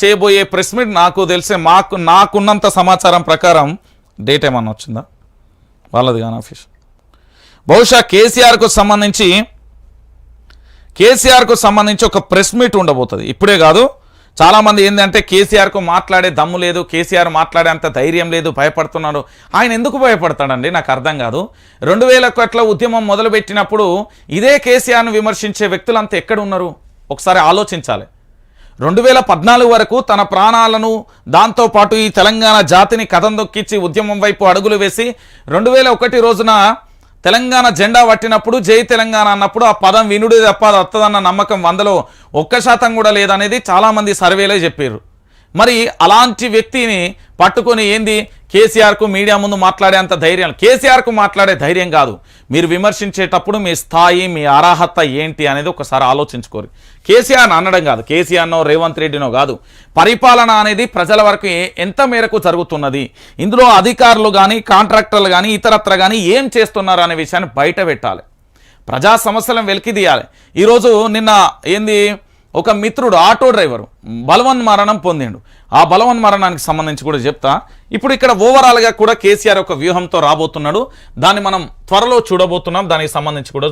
చేయబోయే press meet నాకు తెలిసే మాకు నాకున్నంత సమాచారం ప్రకారం డేట్ ఏమన్నా వచ్చిందా? వాళ్ళది కానీ ఆఫీస్ బహుశా కేసీఆర్కు సంబంధించి కేసీఆర్కు సంబంధించి ఒక ప్రెస్ మీట్ ఉండబోతుంది. ఇప్పుడే కాదు చాలామంది ఏంటంటే కేసీఆర్కు మాట్లాడే దమ్ము లేదు కేసీఆర్ మాట్లాడే అంత ధైర్యం లేదు భయపడుతున్నాడు. ఆయన ఎందుకు భయపడతాడండి? నాకు అర్థం కాదు. రెండు వేల ఒకట్ల ఉద్యమం మొదలుపెట్టినప్పుడు ఇదే కేసీఆర్ను విమర్శించే వ్యక్తులంతా ఎక్కడ ఉన్నారు? ఒకసారి ఆలోచించాలి. రెండు వేల పద్నాలుగు వరకు తన ప్రాణాలను దాంతోపాటు ఈ తెలంగాణ జాతిని కథం దొక్కించి ఉద్యమం వైపు అడుగులు వేసి రెండు వేల ఒకటి రోజున తెలంగాణ జెండా పట్టినప్పుడు జై తెలంగాణ అన్నప్పుడు ఆ పదం వినుడే తప్ప అది వస్తుందన్న నమ్మకం వందలో ఒక్క శాతం కూడా లేదనేది చాలామంది సర్వేలే చెప్పారు మరి అలాంటి వ్యక్తిని పట్టుకొని ఏంది? కేసీఆర్కు మీడియా ముందు మాట్లాడేంత ధైర్యం. కేసీఆర్కు మాట్లాడే ధైర్యం కాదు. మీరు విమర్శించేటప్పుడు మీ స్థాయి మీ అర్హత ఏంటి అనేది ఒకసారి ఆలోచించుకోరు. కేసీఆర్ అనడం కాదు. కేసీఆర్నో రేవంత్ రెడ్డినో కాదు. పరిపాలన అనేది ప్రజల వరకు ఎంత మేరకు జరుగుతున్నది? ఇందులో అధికారులు కానీ కాంట్రాక్టర్లు కానీ ఇతరత్ర కానీ ఏం చేస్తున్నారు అనే విషయాన్ని బయట పెట్టాలి. ప్రజా సమస్యలను వెలికి తీయాలి ఈరోజు నిన్న ఏంది? ఒక మిత్రుడు ఆటో డ్రైవరు బలవన్ మరణం పొందిండు. ఆ బలవన్ మరణానికి సంబంధించి కూడా చెప్తా. ఇప్పుడు ఇక్కడ ఓవరాల్గా కూడా కేసీఆర్ ఒక వ్యూహంతో రాబోతున్నాడు. దాన్ని మనం త్వరలో చూడబోతున్నాం. దానికి సంబంధించి కూడా